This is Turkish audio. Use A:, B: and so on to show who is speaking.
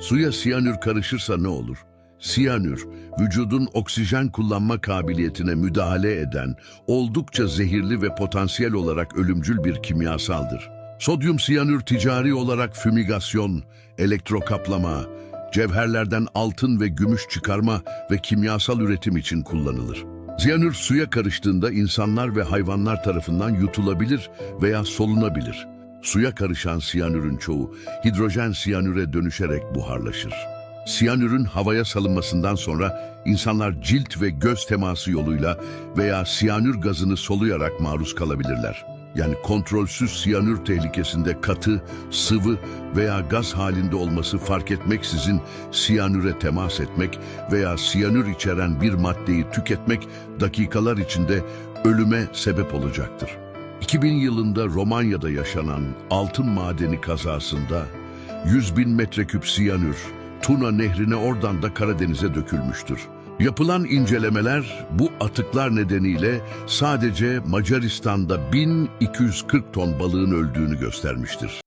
A: Suya siyanür karışırsa ne olur? Siyanür, vücudun oksijen kullanma kabiliyetine müdahale eden, oldukça zehirli ve potansiyel olarak ölümcül bir kimyasaldır. Sodyum siyanür ticari olarak fümigasyon, elektrokaplama, cevherlerden altın ve gümüş çıkarma ve kimyasal üretim için kullanılır. Siyanür suya karıştığında insanlar ve hayvanlar tarafından yutulabilir veya solunabilir. Suya karışan siyanürün çoğu hidrojen siyanüre dönüşerek buharlaşır. Siyanürün havaya salınmasından sonra insanlar cilt ve göz teması yoluyla veya siyanür gazını soluyarak maruz kalabilirler. Yani kontrolsüz siyanür tehlikesinde katı, sıvı veya gaz halinde olması fark etmeksizin siyanüre temas etmek veya siyanür içeren bir maddeyi tüketmek dakikalar içinde ölüme sebep olacaktır. 2000 yılında Romanya'da yaşanan altın madeni kazasında 100 bin metreküp siyanür Tuna nehrine oradan da Karadeniz'e dökülmüştür. Yapılan incelemeler bu atıklar nedeniyle sadece Macaristan'da 1240 ton balığın öldüğünü göstermiştir.